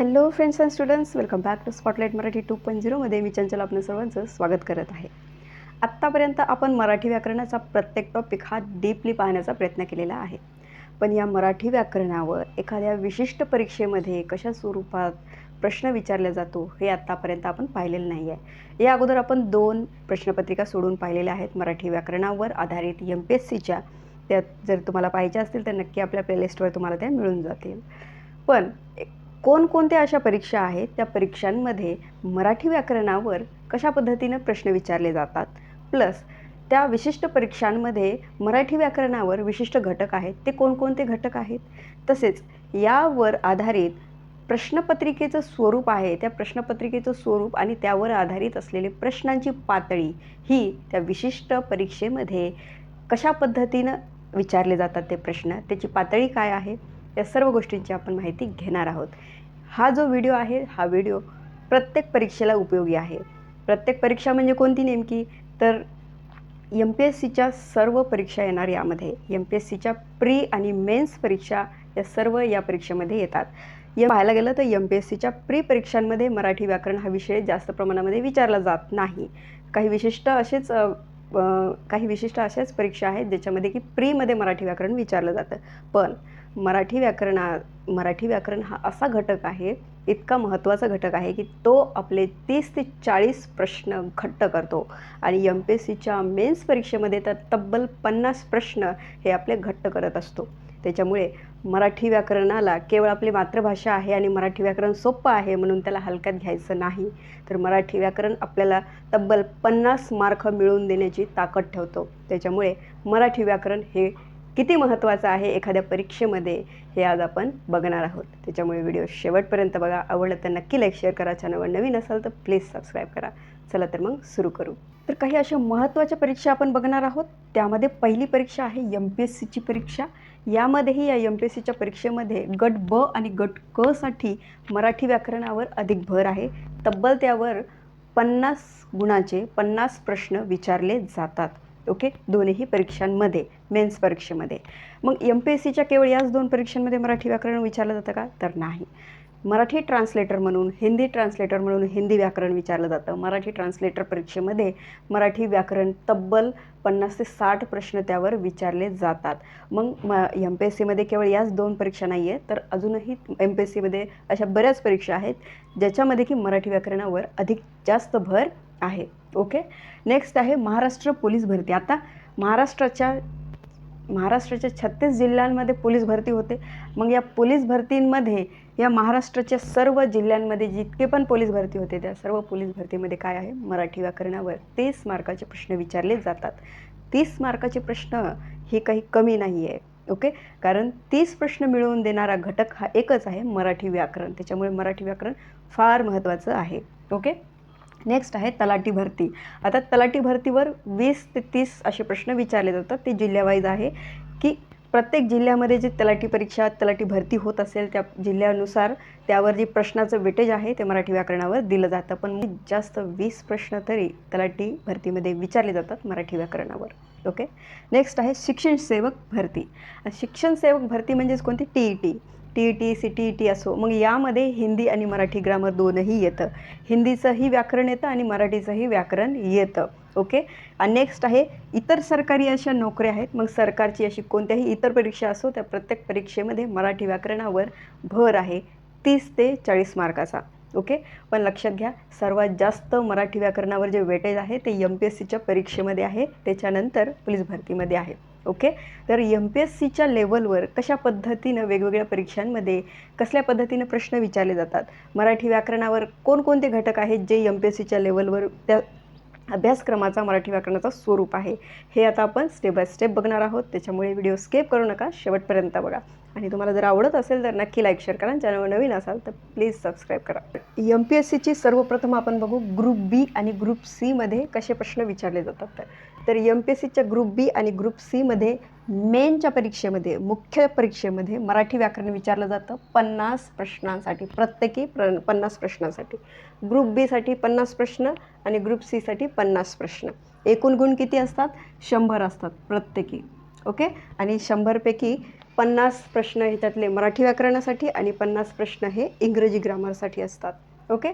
Hello friends and students welcome back to spotlight Marathi two point झिरोमध्ये मी चंचल आपलं सर्वांचं स्वागत करत आहे. आत्तापर्यंत आपण मराठी व्याकरणाचा प्रत्येक टॉपिक हा डीपली पाहण्याचा प्रयत्न केलेला आहे. पण या मराठी व्याकरणावर एखाद्या विशिष्ट परीक्षेमध्ये कशा स्वरूपात प्रश्न विचारला जातो हे आत्तापर्यंत आपण पाहिलेलं नाही आहे या अगोदर आपण दोन प्रश्नपत्रिका सोडून पाहिलेल्या आहेत मराठी व्याकरणावर आधारित एम पी एस सीच्या त्या जर तुम्हाला पाहिजे असतील तर नक्की आपल्या प्लेलिस्टवर तुम्हाला त्या मिळून जातील. पण कोणकोणत्या अशा परीक्षा आहेत? त्या परीक्षांमध्ये मराठी व्याकरणावर कशा पद्धतीनं प्रश्न विचारले जातात? प्लस त्या विशिष्ट परीक्षांमध्ये मराठी व्याकरणावर विशिष्ट घटक आहेत. ते कोणकोणते घटक आहेत? तसेच यावर आधारित प्रश्नपत्रिकेचं स्वरूप आहे. त्या प्रश्नपत्रिकेचं स्वरूप आणि त्यावर आधारित असलेले प्रश्नांची पातळी ही त्या विशिष्ट परीक्षेमध्ये कशा पद्धतीनं विचारले जातात ते प्रश्न? त्याची पातळी काय आहे? या सर्व गोष्टींची आपण माहिती घेणार आहोत. हा जो व्हिडिओ आहे हा व्हिडिओ प्रत्येक परीक्षेला उपयोगी आहे. प्रत्येक परीक्षा म्हणजे कोणती नेमकी? तर एम पी एस सीच्या सर्व परीक्षा येणार यामध्ये. एम पी एस सीच्या प्री आणि मेन्स परीक्षा या सर्व या परीक्षेमध्ये येतात. या पाहायला गेलं तर एम पी एस सीच्या प्री परीक्षांमध्ये मराठी व्याकरण हा विषय जास्त प्रमाणामध्ये विचारला जात नाही. काही विशिष्ट असेच काही विशिष्ट अशाच परीक्षा आहेत ज्याच्यामध्ये की प्रीमध्ये मराठी व्याकरण विचारलं जातं. पण मराठी व्याकरणा मराठी व्याकरण हा असा घटक आहे इतका महत्त्वाचा घटक आहे की तो आपले तीस ते चाळीस प्रश्न घट्ट करतो. आणि एम पी एस सीच्या मेन्स परीक्षेमध्ये तर तब्बल पन्नास प्रश्न हे आपले घट्ट करत असतो. त्याच्यामुळे मराठी व्याकरणाला केवळ आपली मातृभाषा आहे आणि मराठी व्याकरण सोपं आहे म्हणून त्याला हलक्यात घ्यायचं नाही. तर मराठी व्याकरण आपल्याला तब्बल पन्नास मार्क मिळवून देण्याची ताकद ठेवतो. त्याच्यामुळे मराठी व्याकरण हे किती महत्त्वाचं आहे एखाद्या परीक्षेमध्ये हे आज आपण बघणार आहोत. त्याच्यामुळे व्हिडिओ शेवटपर्यंत बघा. आवडलं तर नक्की लाईक शेअर करा. चॅनलवर नवीन असाल तर प्लीज सबस्क्राईब करा. चला तर मग सुरू करू. तर काही अशा महत्त्वाच्या परीक्षा आपण बघणार आहोत. त्यामध्ये पहिली परीक्षा आहे एम पी एस सीची परीक्षा. यामध्येही या एम पी एस सीच्या परीक्षेमध्ये गट ब आणि गट क साठी मराठी व्याकरणावर अधिक भर आहे. तब्बल त्यावर पन्नास गुणाचे पन्नास प्रश्न विचारले जातात. ओके? दोन्ही परीक्षांमध्ये मेन्स परीक्षेमध्ये. मग एम पी एस सीच्या केवळ याच दोन परीक्षांमध्ये मराठी व्याकरण विचारलं जातं का? तर नाही. मराठी ट्रान्सलेटर म्हणून हिंदी ट्रान्सलेटर म्हणून हिंदी व्याकरण विचारलं जातं. मराठी ट्रान्सलेटर परीक्षेमध्ये मराठी व्याकरण तब्बल पन्नास ते साठ प्रश्न त्यावर विचारले जातात. मग म एम पी एस सीमध्ये केवळ याच दोन परीक्षा नाही आहेत तर अजूनही एम पी एस सीमध्ये अशा बऱ्याच परीक्षा आहेत ज्याच्यामध्ये की मराठी व्याकरणावर अधिक जास्त भर आहे. ओके? नेक्स्ट आहे महाराष्ट्र पोलीस भरती. आता महाराष्ट्राच्या महाराष्ट्राच्या छत्तीस जिल्ह्यांमध्ये पोलीस भरती होते. मग या पोलीस भरतींमध्ये या महाराष्ट्राच्या सर्व जिल्ह्यांमध्ये जितके पण पोलीस भरती होते त्या सर्व पोलीस भरतीमध्ये काय आहे? मराठी व्याकरणावर तीस मार्काचे प्रश्न विचारले जातात. तीस मार्काचे प्रश्न हे काही कमी नाही आहे. ओके? कारण तीस प्रश्न मिळवून देणारा घटक हा एकच आहे मराठी व्याकरण. त्याच्यामुळे मराठी व्याकरण फार महत्त्वाचं आहे. ओके? नेक्स्ट आहे तलाठी भरती. आता तलाठी भरतीवर वीस ते तीस असे प्रश्न विचारले जातात. ते जिल्ह्यावाईज आहे की प्रत्येक जिल्ह्यामध्ये जी तलाठी परीक्षा तलाठी भरती होत असेल त्या जिल्ह्यानुसार त्यावर जे प्रश्नाचं वेटेज आहे ते मराठी व्याकरणावर दिलं जातं. पण जास्त वीस प्रश्न तरी तलाठी भरतीमध्ये विचारले जातात मराठी व्याकरणावर. ओके नेक्स्ट आहे शिक्षण सेवक भरती. शिक्षण सेवक भरती म्हणजेच कोणती? T E T T E T C T E T असो मग यामध्ये हिंदी आणि मराठी ग्रामर दोनही येतं. हिंदीचंही व्याकरण येतं आणि मराठीचंही व्याकरण येतं. ओके? आणि नेक्स्ट आहे इतर सरकारी अशा नोकऱ्या आहेत. मग सरकारची अशी कोणत्याही इतर परीक्षा असो त्या प्रत्येक परीक्षेमध्ये मराठी व्याकरणावर भर आहे. तीस ते चाळीस मार्काचा. ओके? पण लक्षात घ्या सर्वात जास्त मराठी व्याकरणावर जे वेटेज आहे ते एम पी एस सीच्या परीक्षेमध्ये आहे. त्याच्यानंतर पोलीस भरतीमध्ये आहे. ओके? तर एम पी एस सीच्या लेवलवर कशा पद्धतीनं वेगवेगळ्या परीक्षांमध्ये कसल्या पद्धतीनं प्रश्न विचारले जातात? मराठी व्याकरणावर कोणकोणते घटक आहेत जे एम पी एस सीच्या लेवलवर त्या अभ्यासक्रमाचा मराठी व्याकरणाचा स्वरूप आहे? हे आता आपण स्टेप बाय स्टेप बघणार आहोत. त्याच्यामुळे व्हिडिओ स्केप करू नका. शेवटपर्यंत बघा. आणि तुम्हाला जर आवडत असेल तर नक्की लाईक शेअर करा. चॅनलवर नवीन असाल तर प्लीज सबस्क्राईब करा. एम पी एस सीची सर्वप्रथम आपण बघू ग्रुप बी आणि ग्रुप सीमध्ये कसे प्रश्न विचारले जातात. तर तर एम पी एस सीच्या ग्रुप बी आणि ग्रुप सीमध्ये मेनच्या परीक्षेमध्ये मुख्य परीक्षेमध्ये मराठी व्याकरण विचारलं जातं पन्नास प्रश्नांसाठी प्रत्येकी प्र पन्नास प्रश्नांसाठी. ग्रुप बीसाठी पन्नास प्रश्न आणि ग्रुप सीसाठी पन्नास प्रश्न. एकूण गुण किती असतात? शंभर असतात प्रत्येकी. ओके? आणि शंभरपैकी पन्नास प्रश्न ह्याच्यातले मराठी व्याकरणासाठी आणि पन्नास प्रश्न हे इंग्रजी ग्रामरसाठी असतात. ओके?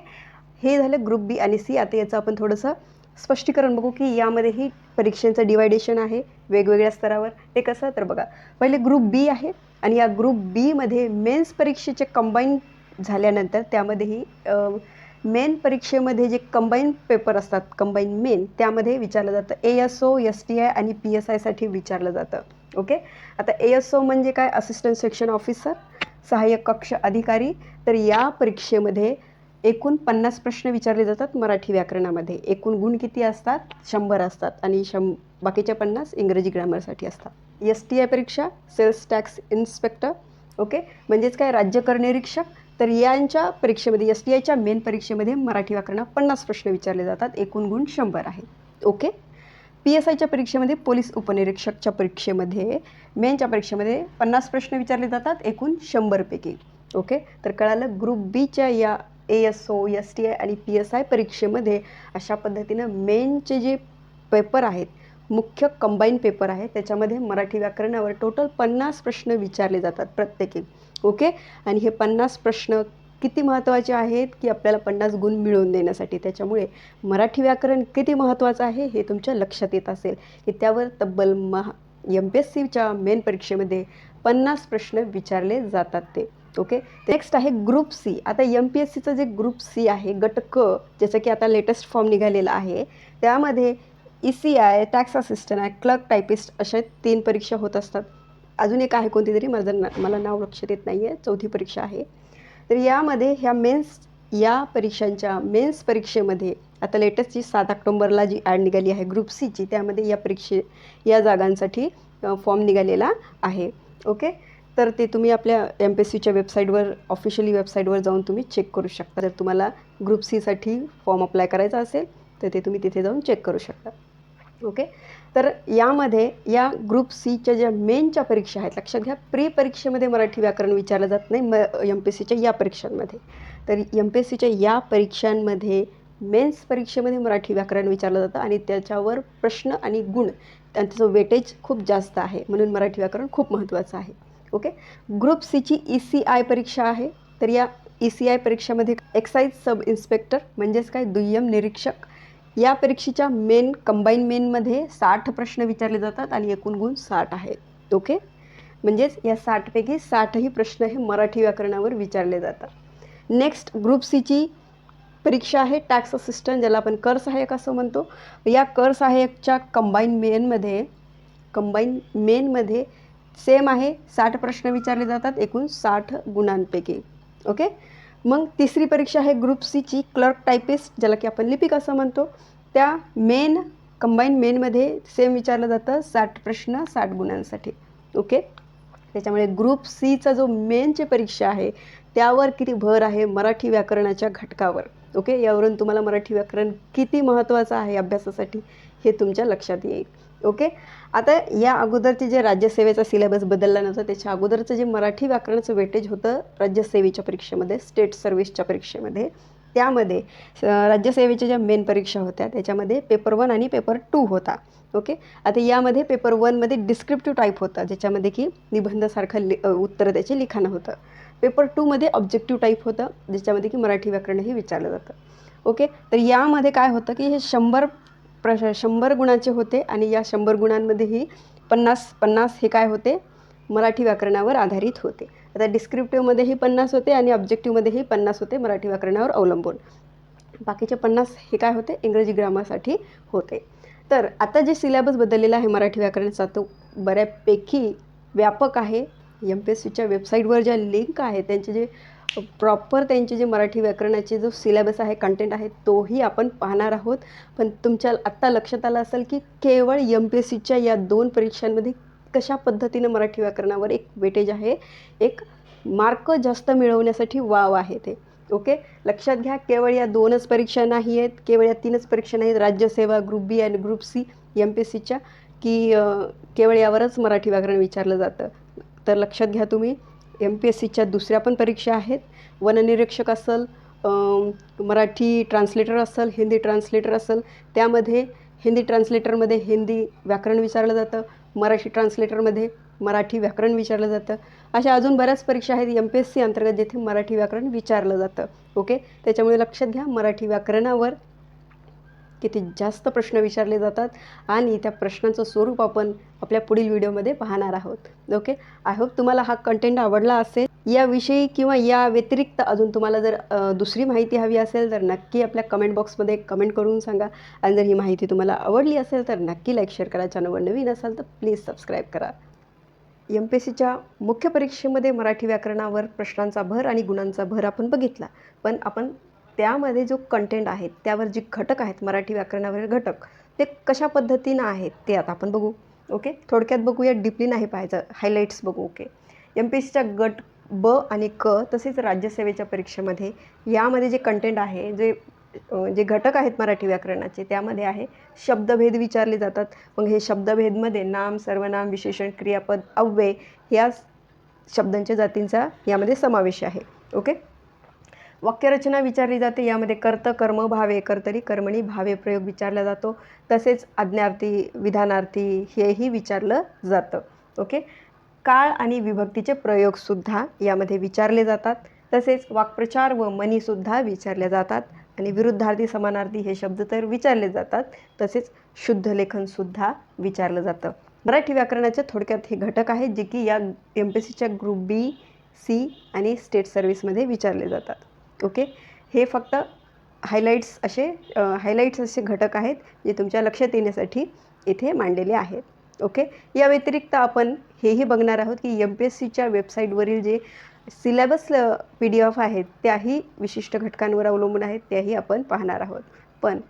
हे झालं ग्रुप बी आणि सी आता याचं आपण थोडंसं स्पष्टीकरण बघू की यामध्येही परीक्षांचं डिवायडेशन आहे वेगवेगळ्या स्तरावर. ते कसं? तर बघा पहिले ग्रुप बी आहे आणि या ग्रुप बीमध्ये मेन्स परीक्षेचे कंबाईन झाल्यानंतर त्यामध्येही मेन परीक्षेमध्ये जे कंबाईन पेपर असतात कंबाईन मेन त्यामध्ये विचारलं जातं. A S O S T I आणि पी एस आयसाठी विचारलं जातं. ओके आता ए एस ओ म्हणजे काय? असिस्टंट सेक्शन ऑफिसर सहाय्यक कक्ष अधिकारी. तर या परीक्षेमध्ये एकूण पन्नास प्रश्न विचारले जातात मराठी व्याकरणामध्ये. एकूण गुण किती असतात? शंभर असतात आणि शं बाकीच्या पन्नास इंग्रजी ग्रामरसाठी असतात. एस टी आय परीक्षा सेल्स टॅक्स इन्स्पेक्टर ओके म्हणजेच काय? राज्यकर निरीक्षक तर यांच्या परीक्षेमध्ये एस टी आयच्या मेन परीक्षेमध्ये मराठी व्याकरणात पन्नास प्रश्न विचारले जातात. एकूण गुण शंभर आहे. ओके पी एस आयच्या परीक्षेमध्ये पोलीस उपनिरीक्षकच्या परीक्षेमध्ये मेनच्या परीक्षेमध्ये पन्नास प्रश्न विचारले जातात. एकूण शंभरपैकी. ओके तर कळालं ग्रुप बीच्या या A S O S T I आणि पी एस आय परीक्षेमध्ये अशा पद्धतीनं मेनचे जे पेपर आहेत मुख्य कंबाईन पेपर आहे त्याच्यामध्ये मराठी व्याकरणावर टोटल पन्नास प्रश्न विचारले जातात प्रत्येकी. ओके आणि हे पन्नास प्रश्न किती महत्त्वाचे आहेत की आपल्याला पन्नास गुण मिळवून देण्यासाठी. त्याच्यामुळे मराठी व्याकरण किती महत्त्वाचं आहे हे तुमच्या लक्षात येत असेल. की त्यावर तब्बल महा एम पी एस सीच्या मेन परीक्षेमध्ये पन्नास प्रश्न विचारले जातात ते. ओके? नेक्स्ट आहे ग्रुप सी आता एम पी एस सीचं जे ग्रुप सी आहे गट क ज्याचं की आता लेटेस्ट फॉर्म निघालेला आहे त्यामध्ये E C I tax assistant आहे क्लर्क टायपिस्ट अशा तीन परीक्षा होत असतात. अजून एक आहे कोणती तरी? माझं ना मला नाव लक्षात येत नाही आहे चौथी परीक्षा आहे. तर यामध्ये ह्या मेन्स या परीक्षांच्या मेन्स परीक्षेमध्ये आता लेटेस्ट जी सात ऑक्टोंबरला जी ॲड निघाली आहे ग्रुप सीची त्यामध्ये या परीक्षे या जागांसाठी फॉर्म निघालेला आहे. ओके? तर ते तुम्ही आपल्या एम पी एस सीच्या वेबसाईटवर ऑफिशियली वेबसाईटवर जाऊन तुम्ही चेक करू शकता. जर तुम्हाला ग्रुप सीसाठी फॉर्म अप्लाय करायचा असेल तर ते तुम्ही तिथे जाऊन चेक करू शकता. ओके तर यामध्ये या ग्रुप सीच्या ज्या मेनच्या परीक्षा आहेत लक्षात घ्या प्री परीक्षेमध्ये मराठी व्याकरण विचारलं जात नाही म एम पी एस सीच्या या परीक्षांमध्ये. तर एम पी एस सीच्या या परीक्षांमध्ये मेन्स परीक्षेमध्ये मराठी व्याकरण विचारलं जातं आणि त्याच्यावर प्रश्न आणि गुण त्यांचं वेटेज खूप जास्त आहे. म्हणून मराठी व्याकरण खूप महत्त्वाचं आहे. ओके? ग्रुप सीची ई सी आय परीक्षा आहे. तर या ई सी आय परीक्षेमध्ये एक्साईज सब इन्स्पेक्टर म्हणजेच काय? दुय्यम निरीक्षक. या परीक्षेच्या मेन कंबाईन मेनमध्ये साठ प्रश्न विचारले जातात आणि एकूण गुण साठ आहेत. ओके? म्हणजेच या साठपैकी साठही प्रश्न हे मराठी व्याकरणावर विचारले जातात. नेक्स्ट ग्रुप सीची परीक्षा आहे. टॅक्स असिस्टंट ज्याला आपण कर सहाय्यक असं म्हणतो. या कर सहाय्यकच्या कंबाईन मेनमध्ये कंबाईन मेनमध्ये सेम आहे. साठ प्रश्न विचारले जातात एकूण साठ गुणांपैकी. ओके? मग तिसरी परीक्षा आहे ग्रुप सीची क्लर्क टायपिस्ट ज्याला की आपण लिपिक असं म्हणतो. त्या मेन कंबाईन मेनमध्ये सेम विचारलं जातं साठ प्रश्न साठ गुणांसाठी. ओके? त्याच्यामुळे ग्रुप सीचा जो मेनची परीक्षा आहे त्यावर किती भर आहे मराठी व्याकरणाच्या घटकावर? ओके? यावरून तुम्हाला मराठी व्याकरण किती महत्त्वाचं आहे अभ्यासासाठी हे तुमच्या लक्षात येईल. ओके? आता या अगोदरचे जे राज्यसेवेचा सिलेबस बदलला नव्हता त्याच्या अगोदरचं जे मराठी व्याकरणाचं वेटेज होतं राज्यसेवेच्या परीक्षेमध्ये स्टेट सर्व्हिसच्या परीक्षेमध्ये त्यामध्ये राज्यसेवेच्या ज्या मेन परीक्षा होत्या त्याच्यामध्ये पेपर वन आणि पेपर टू होता. ओके? आता यामध्ये पेपर वनमध्ये डिस्क्रिप्टिव्ह टाईप होता ज्याच्यामध्ये की निबंधासारखं लि उत्तर त्याचे लिखाणं होतं. पेपर टूमध्ये ऑब्जेक्टिव्ह टाईप होतं ज्याच्यामध्ये की मराठी व्याकरणही विचारलं जातं. ओके? तर यामध्ये काय होतं की हे शंभर प्रश शंभर गुणाचे होते आणि या शंभर गुणांमध्येही पन्नास पन्नास हे काय होते? मराठी व्याकरणावर आधारित होते. आता डिस्क्रिप्टिव्हमध्येही पन्नास होते आणि ऑब्जेक्टिव्हमध्येही पन्नास होते मराठी व्याकरणावर अवलंबून. बाकीचे पन्नास हे काय होते? इंग्रजी ग्रामासाठी होते. तर आता जे सिलेबस बदललेला आहे मराठी व्याकरणाचा तो बऱ्यापैकी व्यापक आहे. एम पी एस सीच्या वेबसाईटवर ज्या लिंक आहे त्यांचे जे प्रॉपर त्यांचे जे मराठी व्याकरणाचे जो सिलेबस आहे कंटेंट आहे तोही आपण पाहणार आहोत. पण तुमच्या आत्ता लक्षात आलं असेल की केवळ एम पी एस सीच्या या दोन परीक्षांमध्ये कशा पद्धतीनं मराठी व्याकरणावर एक वेटेज आहे एक मार्क जास्त मिळवण्यासाठी वाव आहे ते. ओके? लक्षात घ्या केवळ या दोनच परीक्षा नाही आहेत केवळ या तीनच परीक्षा नाहीत राज्यसेवा ग्रुप बी आणि group C M P S सीच्या की केवळ यावरच मराठी व्याकरण विचारलं जातं. तर लक्षात घ्या तुम्ही एम पी एस सीच्या दुसऱ्या पण परीक्षा आहेत. वननिरीक्षक असेल मराठी ट्रान्सलेटर असेल हिंदी ट्रान्सलेटर असेल त्यामध्ये हिंदी ट्रान्सलेटरमध्ये हिंदी व्याकरण विचारलं जातं मराठी ट्रान्सलेटरमध्ये मराठी व्याकरण विचारलं जातं. अशा अजून बऱ्याच परीक्षा आहेत एम पी एस सी अंतर्गत जेथे मराठी व्याकरण विचारलं जातं. ओके? त्याच्यामुळे लक्षात घ्या मराठी व्याकरणावर किती जास्त प्रश्न विचारले जातात आणि त्या प्रश्नांचं स्वरूप आपण आपल्या पुढील व्हिडिओमध्ये पाहणार आहोत. ओके आय होप तुम्हाला हा कंटेंट आवडला असेल. याविषयी किंवा या व्यतिरिक्त अजून तुम्हाला जर दुसरी माहिती हवी असेल तर नक्की आपल्या कमेंट बॉक्समध्ये कमेंट करून सांगा. आणि जर ही माहिती तुम्हाला आवडली असेल तर नक्की लाईक शेअर करा. चॅनलवर नवीन असाल तर प्लीज सबस्क्राईब करा. एम पी एस सीच्या मुख्य परीक्षेमध्ये मराठी व्याकरणावर प्रश्नांचा भर आणि गुणांचा भर आपण बघितला. पण आपण त्यामध्ये जो कंटेंट आहे त्यावर जे घटक आहेत मराठी व्याकरणावरील घटक ते कशा पद्धतीनं आहेत ते आता आपण बघू ओके थोडक्यात बघूया डीपली नाही पाहायचं हायलाईट्स बघू ओके एम पी एस सीच्या गट ब आणि क तसेच राज्यसेवेच्या परीक्षेमध्ये यामध्ये जे कंटेंट आहे जे जे घटक आहेत मराठी व्याकरणाचे त्यामध्ये आहे शब्दभेद विचारले जातात. मग हे शब्दभेदमध्ये नाम सर्वनाम विशेषण क्रियापद अव्यय या शब्दांच्या जातींचा यामध्ये समावेश आहे ओके वाक्यरचना विचारली जाते. यामध्ये कर्त कर्म भावे कर्तरी कर्मणी भावे प्रयोग विचारला जातो. तसेच आज्ञार्थी विधानार्थी हेही विचारलं जातं. ओके? काळ आणि विभक्तीचे प्रयोगसुद्धा यामध्ये विचारले जातात. तसेच वाक्प्रचार व मनीसुद्धा विचारल्या जातात. आणि विरुद्धार्थी समानार्थी हे शब्द तर विचारले जातात. तसेच शुद्ध लेखनसुद्धा विचारलं जातं. मराठी व्याकरणाचे थोडक्यात हे घटक आहेत जे की या एम पी सीच्या ग्रुप बी सी आणि स्टेट सर्व्हिसमध्ये विचारले जातात. ओके? हे फक्त हायलाईट्स असे हायलाईट्स असे घटक आहेत जे तुमच्या लक्षात येण्यासाठी इथे मांडलेले आहेत. ओके? या व्यतिरिक्त आपण हेही बघणार आहोत की एम पी एस सीच्या वेबसाईटवरील जे सिलेबस पी डी एफ आहेत त्याही विशिष्ट घटकांवर अवलंबून आहेत त्याही आपण पाहणार आहोत. पण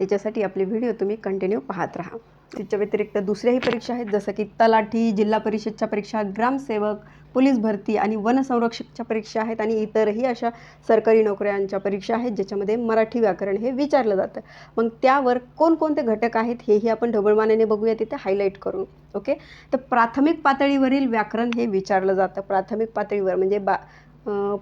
याच्यासाठी आपले व्हिडिओ तुम्ही कंटिन्यू पाहत राहा. त्याच्या व्यतिरिक्त दुसऱ्याही परीक्षा आहेत जसं की तलाठी जिल्हा परिषदच्या परीक्षा ग्रामसेवक पोलीस भरती आणि वनसंरक्षकच्या परीक्षा आहेत आणि इतरही अशा सरकारी नोकऱ्यांच्या परीक्षा आहेत ज्याच्यामध्ये मराठी व्याकरण हे विचारलं जातं. मग त्यावर कोणकोणते घटक आहेत हेही आपण ढबळमानाने बघूया तिथे हायलाईट करून ओके तर प्राथमिक पातळीवरील व्याकरण हे विचारलं जातं. प्राथमिक पातळीवर म्हणजे बा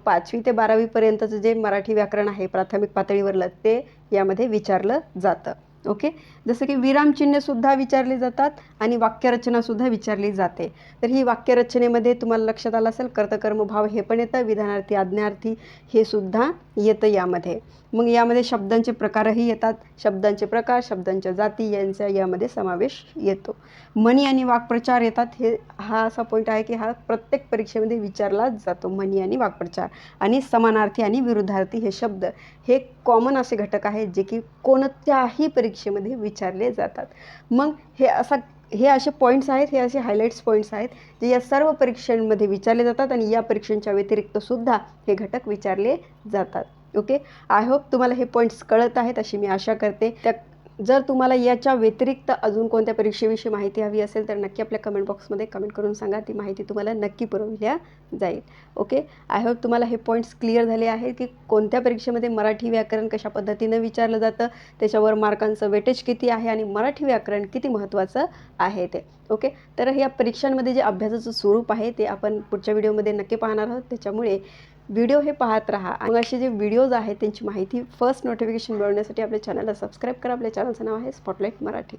पाचवी ते बारावीपर्यंतचं जे मराठी व्याकरण आहे प्राथमिक पातळीवरलं ते यामध्ये विचारलं जातं. ओके? जसं की विरामचिन्हसुद्धा विचारली जातात आणि वाक्यरचनासुद्धा विचारली जाते. तर ही वाक्यरचनेमध्ये तुम्हाला लक्षात आलं असेल कर्तकर्मभाव हे पण येतं विधानार्थी आज्ञार्थी हे सुद्धा येतं यामध्ये. मग यामध्ये शब्दांचे प्रकारही येतात. शब्दांचे प्रकार शब्दांच्या जाती यांचा यामध्ये समावेश येतो. मनी आणि वाक्प्रचार येतात. हे हा असा पॉईंट आहे की हा प्रत्येक परीक्षेमध्ये विचारलाच जातो. मनी आणि वाक्प्रचार आणि समानार्थी आणि विरुद्धार्थी हे शब्द हे कॉमन असे घटक आहेत जे की कोणत्याही परीक्षेमध्ये विचारले जातात. मग हे असा हे असे पॉईंट्स आहेत हे असे हायलाईट्स पॉईंट्स आहेत जे या सर्व परीक्षांमध्ये विचारले जातात आणि या परीक्षांच्या व्यतिरिक्त सुद्धा हे घटक विचारले जातात. ओके आय होप तुम्हाला हे पॉईंट्स कळत आहेत अशी मी आशा करते. त्या जर तुम्हाला याच्या व्यतिरिक्त अजून कोणत्या परीक्षेविषयी माहिती हवी असेल तर नक्की आपल्या कमेंट बॉक्समध्ये कमेंट करून सांगा. ती माहिती तुम्हाला नक्की पुरवल्या जाईल. ओके आय होप तुम्हाला हे पॉईंट्स क्लिअर झाले आहेत की कोणत्या परीक्षेमध्ये मराठी व्याकरण कशा पद्धतीनं विचारलं जातं त्याच्यावर मार्कांचं वेटेज किती आहे आणि मराठी व्याकरण किती महत्त्वाचं आहे ते. ओके तर या परीक्षांमध्ये जे अभ्यासाचं स्वरूप आहे ते आपण पुढच्या व्हिडिओमध्ये नक्की पाहणार आहोत. त्याच्यामुळे व्हिडिओ हे पाहत राहा. मग असे जे व्हिडिओज आहेत त्यांची माहिती फर्स्ट नोटिफिकेशन मिळवण्यासाठी आपल्या चॅनलला सबस्क्राईब करा. आपल्या चॅनलचं नाव आहे स्पॉटलाईट मराठी.